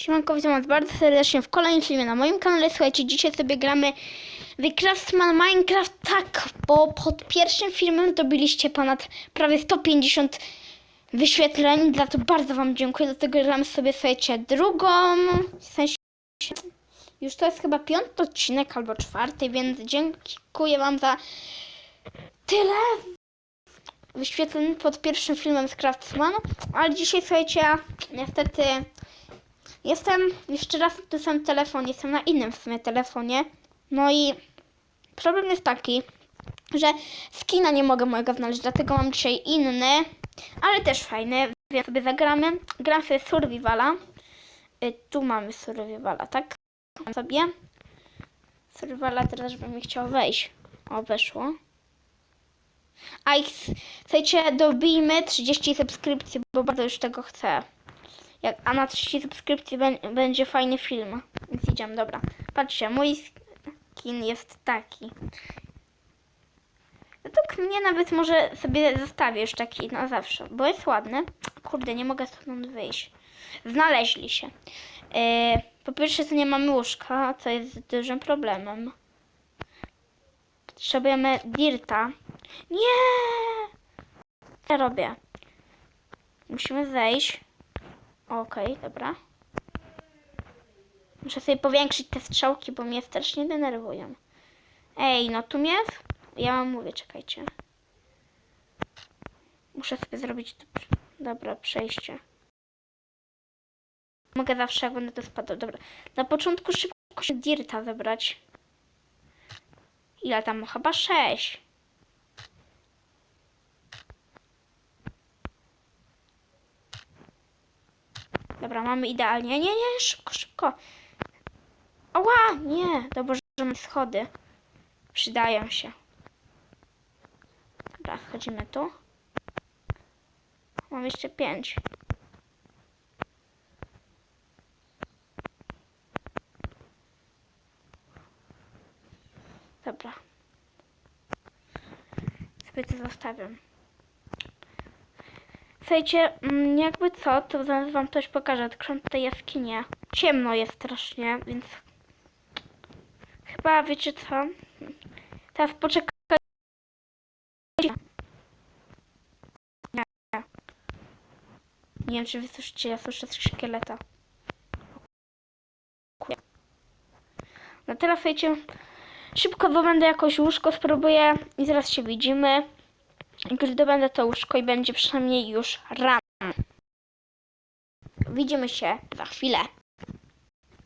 Siemanko, witam was bardzo serdecznie w kolejnym filmie na moim kanale. Słuchajcie, dzisiaj sobie gramy w Craftsman Minecraft tak, bo pod pierwszym filmem dobiliście ponad prawie 150 wyświetleń, za to bardzo wam dziękuję. Dlatego gramy sobie, słuchajcie, drugą, w sensie już to jest chyba piąty odcinek albo czwarty, więc dziękuję wam za tyle wyświetleń pod pierwszym filmem z Craftsman. Ale dzisiaj, słuchajcie, niestety Jestem jeszcze raz na tym samym telefonie, jestem na innym w sumie telefonie. No i problem jest taki, że skina nie mogę mojego znaleźć, dlatego mam dzisiaj inny, ale też fajny, więc sobie zagramy. Gram sobie Survivala. Y, Tu mamy Survivala, tak? Mam sobie. Survivala teraz, żeby mi chciał wejść. O, weszło. A i ch- słuchajcie, dobijmy 30 subskrypcji, bo bardzo już tego chcę. Jak, a na 30 subskrypcji bę- będzie fajny film. Więc idziemy, dobra. Patrzcie, mój skin jest taki. Według mnie nawet może sobie zostawię już taki na zawsze, bo jest ładny. Kurde, nie mogę stąd wyjść. Znaleźli się. Yy, po pierwsze, to nie mamy łóżka, co jest dużym problemem. Potrzebujemy dirta. Nie! Co robię? Musimy zejść. Okej, dobra. Muszę sobie powiększyć te strzałki, bo mnie strasznie denerwują. Ej, no tu mnie... Ja wam mówię, czekajcie. Muszę sobie zrobić... Dobra, przejście. Mogę zawsze, jak będę to spadał. Dobra. Na początku szybko się dirta zebrać. Ile tam? Chyba sześć. Dobra, mamy idealnie. Nie, nie, szybko, szybko. Ała, nie. Dobrze, że mamy schody. Przydają się. Dobra, wchodzimy tu. Mam jeszcze pięć. Dobra. Sobie to zostawiam. Słuchajcie, mm, jakby co, to zaraz wam coś pokażę. Odkryłam tutaj jaskinię. Ciemno jest strasznie, więc chyba wiecie co? Teraz poczekaj. Nie. Nie wiem, czy wy słyszycie, ja słyszę szkieleta. No teraz słuchajcie, szybko zdobędę jakoś łóżko, spróbuję i zaraz się widzimy. Już zdobędę to łóżko i będzie przynajmniej już rano. Widzimy się za chwilę.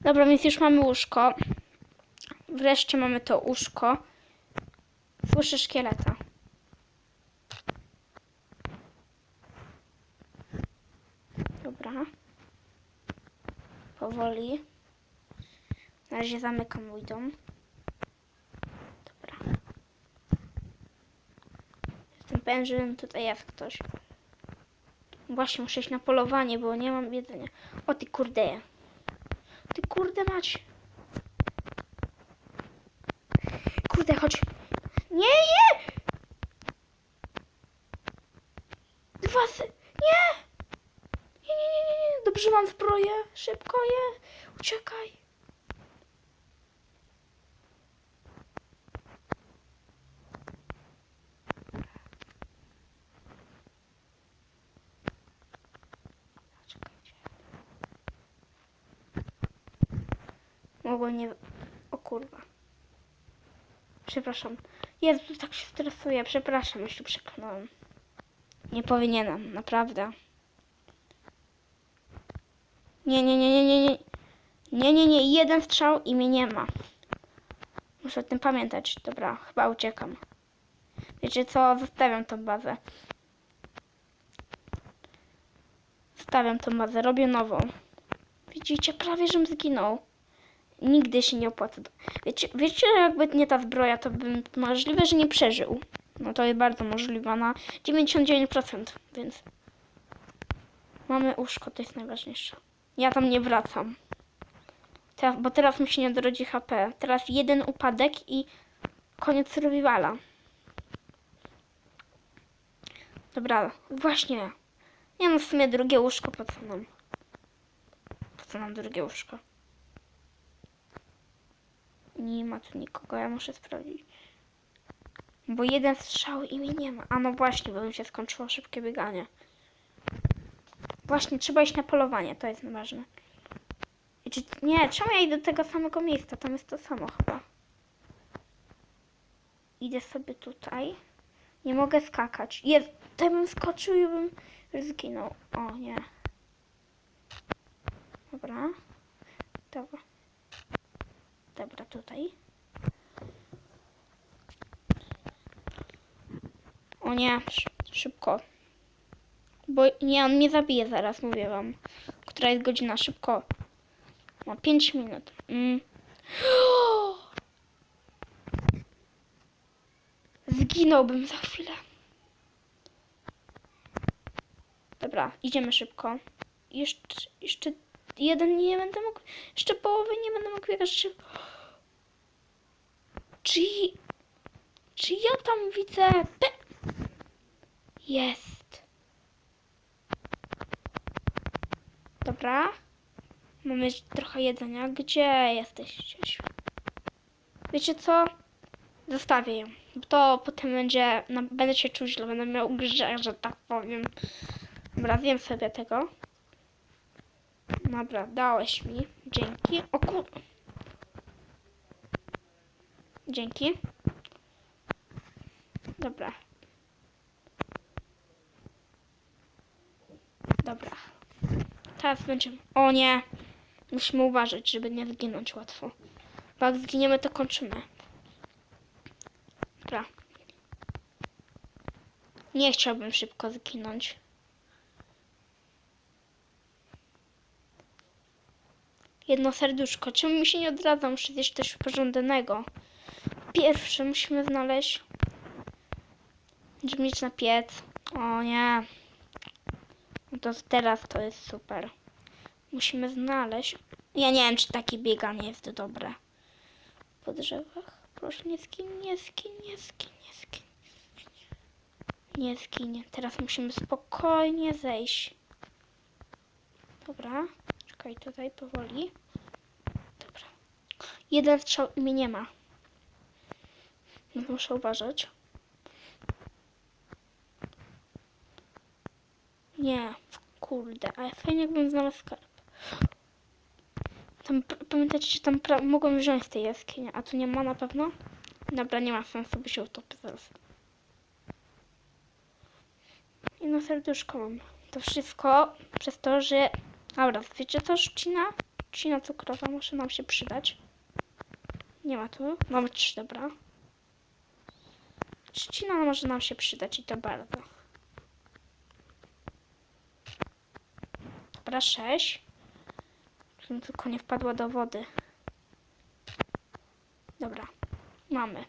Dobra, więc już mamy łóżko. Wreszcie mamy to łóżko. Słyszę szkieleta. Dobra. Powoli. Na razie zamykam mój dom. Pewien, że tutaj jest ktoś. Właśnie muszę iść na polowanie, bo nie mam jedzenia. O ty kurde. Ty kurde mać. Kurde, chodź. Nie, nie! Dwa sy... Nie! Nie, nie, nie, nie, nie. Dobrze mam zbroję. Szybko je. Uciekaj. Mogło nie... O kurwa. Przepraszam. Jezu, tak się stresuję. Przepraszam, jeśli przekonałem. Nie powinienem, naprawdę. Nie, nie, nie, nie, nie, nie. Nie, nie, nie. Jeden strzał i mnie nie ma. Muszę o tym pamiętać. Dobra, chyba uciekam. Wiecie co? Zostawiam tą bazę. Stawiam tą bazę, robię nową. Widzicie, prawie żebym zginął. Nigdy się nie opłaca. Wiecie, wiecie, jakby nie ta zbroja, to bym możliwe, że nie przeżył. No to jest bardzo możliwe na 99%, więc mamy łóżko, to jest najważniejsze. Ja tam nie wracam. Teraz, bo teraz mi się nie dorodzi HP. Teraz jeden upadek i koniec survivala. Dobra, właśnie. Nie no, w sumie drugie łóżko po co nam? Po miejsca na drugie łóżko. Nie ma tu nikogo, ja muszę sprawdzić. Bo jeden strzał i mnie nie ma. A no właśnie, bo mi się skończyło szybkie bieganie. Właśnie, trzeba iść na polowanie, to jest ważne. Nie, czemu ja idę do tego samego miejsca? Tam jest to samo chyba. Idę sobie tutaj. Nie mogę skakać. Jest, to bym skoczył i bym zginął. O nie. Dobra. Dobra. Dobra, tutaj. O nie, szy- szybko. Bo nie, on mnie zabije zaraz, mówię wam. Która jest godzina? Szybko. Ma 5 minut. Mm. Zginąłbym za chwilę. Dobra, idziemy szybko. Jeszcze, jeszcze jeden nie będę mógł. Jeszcze połowy nie będę mógł biegać. Czy, czy, ja tam widzę. Pe... Jest. Dobra. Mamy trochę jedzenia. Gdzie jesteście? Wiecie co? Zostawię ją. Bo to potem będzie. No, będę się czuć źle, będę miał grze, że tak powiem. Dobra, wiem sobie tego. Dobra, dałeś mi. Dzięki. O kur... Dzięki. Dobra. Dobra. Teraz będziemy... O nie! Musimy uważać, żeby nie zginąć łatwo. Bo jak zginiemy, to kończymy. Dobra. Nie chciałbym szybko zginąć. Jedno serduszko. Czemu mi się nie odradza? Muszę zjeść coś porządnego. Pierwsze musimy znaleźć. Mieć na piec. O nie. No to teraz to jest super. Musimy znaleźć. Ja nie wiem, czy takie bieganie jest dobre. Po drzewach. Proszę, nie skin, nie skin, nie skin, nie skin. Nie skinie. Teraz musimy spokojnie zejść. Dobra. Czekaj tutaj powoli. Dobra. Jeden strzał i mnie nie ma. No, Muszę uważać. Nie. Kurde, ale fajnie jakbym znalazł skarb. Tam, pamiętacie, że tam mogłem wziąć z tej jaskini, a tu nie ma na pewno? Dobra, nie ma sensu, bo się utopię zaraz. Jedno serduszko mam. To wszystko przez to, że... Dobra, wiecie co? Trzcina? Trzcina cukrowa może nam się przydać. Nie ma tu. Mamy trzy, dobra. Trzcina może nam się przydać i to bardzo. Dobra, sześć. Żebym tylko nie wpadła do wody. Dobra, mamy.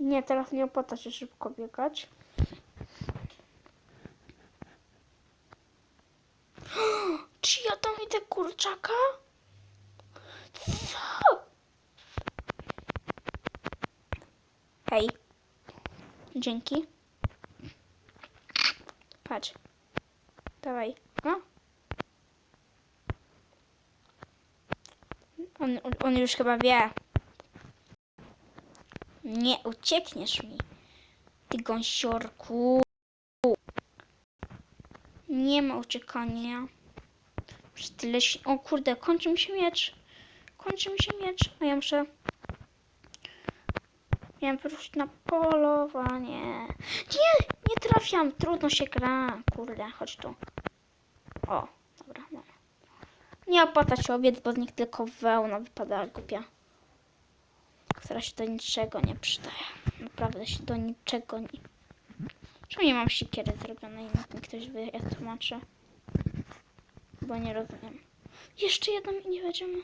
Nie, teraz nie opłaca się szybko biegać. Czy idę kurczaka? Co? Hej. Dzięki. Patrz. Dawaj. No. On, on już chyba wie. Nie uciekniesz mi, ty gąsiorku. Nie ma uciekania. Już tyle się... O kurde, kończy mi się miecz. Kończy mi się miecz, a ja muszę... Miałem wyruszyć na polowanie. Nie, nie trafiam. Trudno się gra. Kurde, chodź tu. O, dobra, mam. Nie opłaca się obiec, bo z nich tylko wełna wypada głupia. Która się do niczego nie przydaje. Naprawdę się do niczego nie... Czemu nie mam sikiery zrobionej? Niech mi ktoś wytłumaczy. Bo nie rozumiem. Jeszcze jedną i nie będziemy.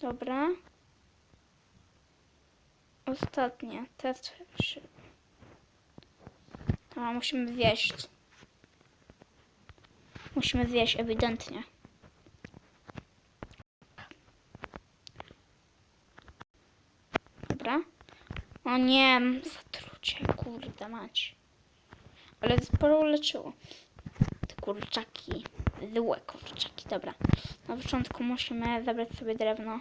Dobra. Ostatnie. Te trzy. A, musimy wieść. Musimy zjeść ewidentnie. Dobra. O nie, zatrucie, kurde mać. ale sporo uleczyło. Kurczaki, złe kurczaki, dobra. Na początku musimy zabrać sobie drewno.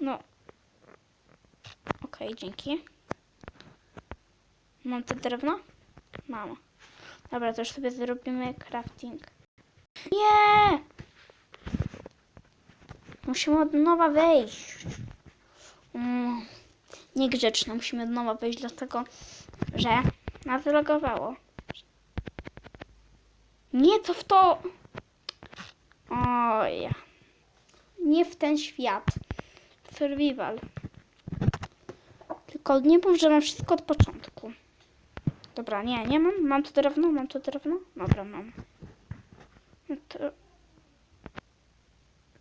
No. Okej, dzięki. Mam to drewno? Mam. Dobra, to już sobie zrobimy crafting. Nie! Musimy od nowa wejść. Mm, niegrzeczne. Musimy od nowa wejść, dlatego że nas zalogowało. Nie, co w to? Oj. Nie w ten świat. Survival. Tylko nie mów, że mam wszystko od początku. Dobra, nie, nie mam. Mam tu drewno, mam tu drewno. Dobra, mam. No to...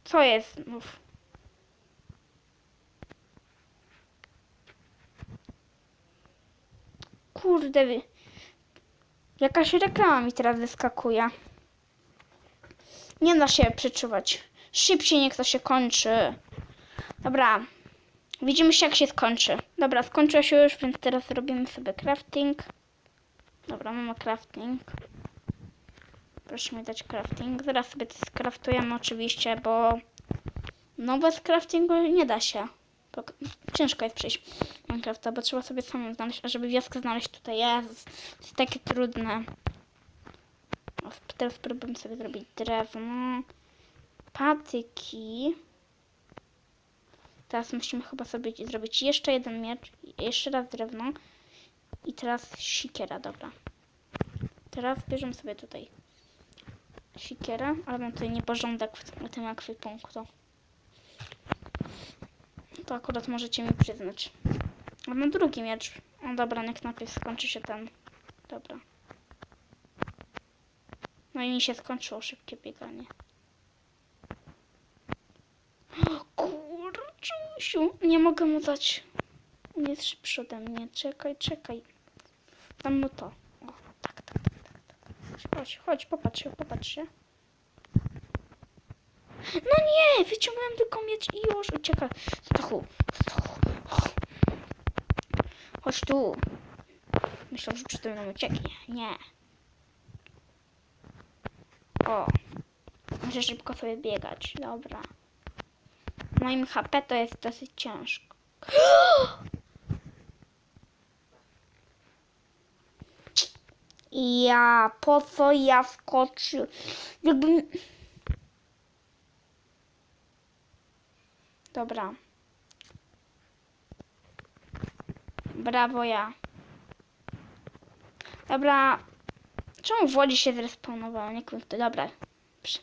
Co jest? Mów. Kurde, jakaś reklama mi teraz wyskakuje. Nie da się przeczuwać. Szybciej niech to się kończy. Dobra. Widzimy się jak się skończy. Dobra, skończyło się już, więc teraz robimy sobie crafting. Dobra, mamy crafting. Proszę mi dać crafting. Zaraz sobie to skraftujemy oczywiście, bo no bez craftingu nie da się. Ciężko jest przejść Minecrafta, bo trzeba sobie samym znaleźć, a żeby wioskę znaleźć tutaj jest, jest takie trudne. O, teraz spróbujemy sobie zrobić drewno, patyki. Teraz musimy chyba sobie zrobić jeszcze jeden miecz, jeszcze raz drewno i teraz sikiera, dobra. Teraz bierzemy sobie tutaj sikierę, ale mam tutaj nieporządek w tym, w tym ekwipunku. To akurat możecie mi przyznać. A mam drugi miecz. O dobra, niech najpierw skończy się ten. Dobra. No i mi się skończyło szybkie bieganie. Kurczusiu, nie mogę mu dać. On jest szybszy ode mnie. Czekaj, czekaj. Dam mu to. O, tak, tak, tak, tak. tak. Chodź, chodź, popatrz się, popatrz się. No nie, wyciągnąłem tylko miecz i już ucieka. Stachu, Stachu. Chodź tu. Myślał, że przed nam ucieknie. Nie. O. Muszę szybko sobie biegać. Dobra. Moim HP to jest dosyć ciężko. Ja, po co ja skoczył? Jakbym... Dobra. Brawo ja. Dobra. Czemu w Łodzi się zrespawnowała? Nie to dobra. Prze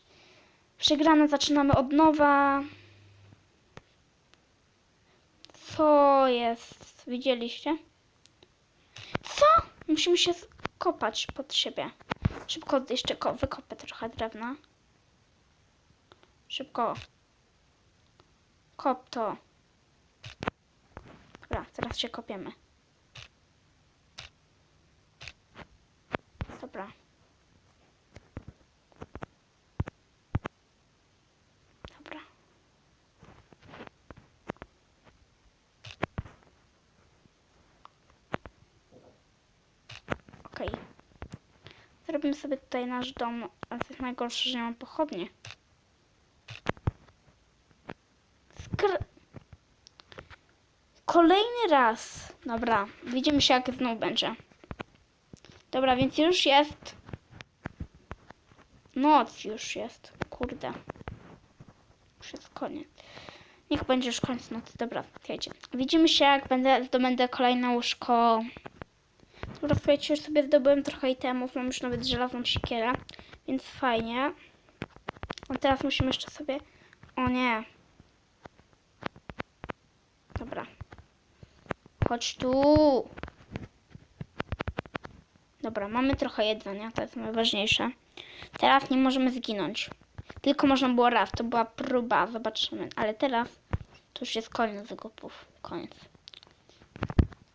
przegrane zaczynamy od nowa. Co jest? Widzieliście? Co? Musimy się kopać pod siebie. Szybko jeszcze ko wykopę trochę drewna. Szybko. Kop to. Dobra, teraz się kopiemy. Dobra. Dobra. Okej. Zrobimy sobie tutaj nasz dom, ale to jest najgorsze, że nie mam pochodnie. Kolejny raz. Dobra, widzimy się jak znów będzie. Dobra, więc już jest. Noc już jest. Kurde. Już jest koniec. Niech będzie już koniec nocy. Dobra. Widzimy się jak będę zdobędę kolejne łóżko. Dobra, słuchajcie, już sobie zdobyłem trochę itemów. Mam już nawet żelazną siekierę. Więc fajnie. A teraz musimy jeszcze sobie... O nie. Dobra. Chodź tu. Dobra, mamy trochę jedzenia, to jest najważniejsze. Teraz nie możemy zginąć. Tylko można było raz, to była próba, zobaczymy. Ale teraz to już jest koniec zakupów. Koniec.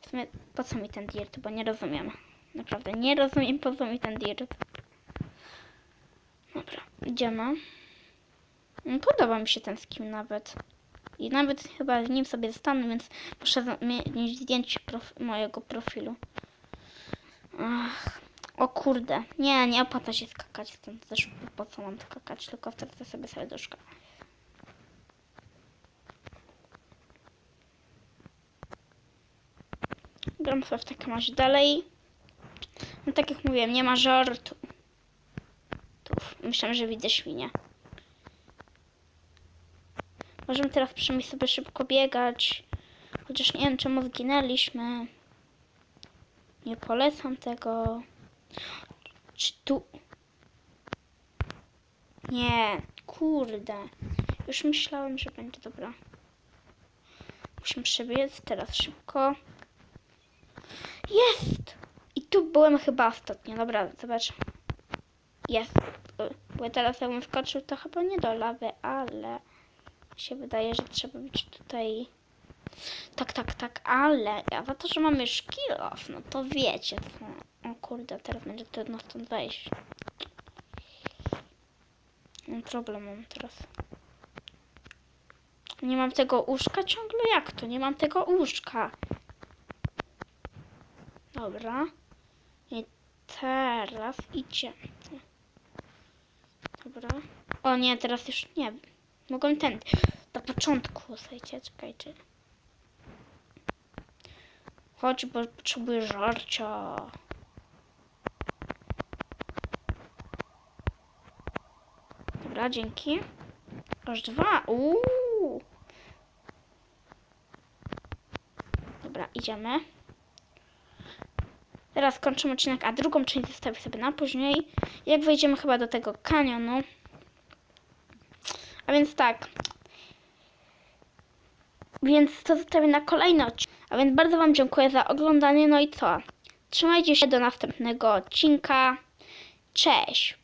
W sumie, po co mi ten dirt, bo nie rozumiem. Naprawdę, nie rozumiem, po co mi ten dirt. Dobra, idziemy. No, Podoba mi się ten skin nawet. I nawet chyba nim sobie zostanę, więc muszę zmienić zdjęcie prof mojego profilu. Ach, o kurde. Nie, nie opłaca się skakać stąd. Też po co mam skakać, tylko wtedy sobie serduszka. Gram sobie w takim razie dalej. No tak jak mówiłem, nie ma żartu. Tuf. Myślałam, że widzę świnię. Możemy teraz przynajmniej sobie szybko biegać. Chociaż nie wiem, czemu zginęliśmy. Nie polecam tego. Czy tu... Nie, kurde. Już myślałem, że będzie dobra. Musimy przebiec teraz szybko. Jest! I tu byłem chyba ostatnio. Dobra, zobacz. Jest. Bo teraz jakbym wskoczył, to chyba nie do lawy, ale się wydaje, że trzeba być tutaj. Tak, tak, tak, ale ja za to, że mamy już kill off, no to wiecie co. O kurde, teraz będzie trudno stąd wejść. Mam problem mam teraz. Nie mam tego łóżka ciągle? Jak to? Nie mam tego łóżka. Dobra. I teraz idzie. Dobra. O nie, teraz już nie. Mogłem ten. Do początku. Słuchajcie, czekajcie. Chodź, bo potrzebuję żarcia. Dobra, dzięki. Aż dwa. Uuu. Dobra, idziemy. Teraz kończymy odcinek, a drugą część zostawię sobie na później. Jak wejdziemy chyba do tego kanionu. Więc tak. Więc to zostawię na kolejny odcinek. A więc bardzo Wam dziękuję za oglądanie. No i co? Trzymajcie się do następnego odcinka. Cześć!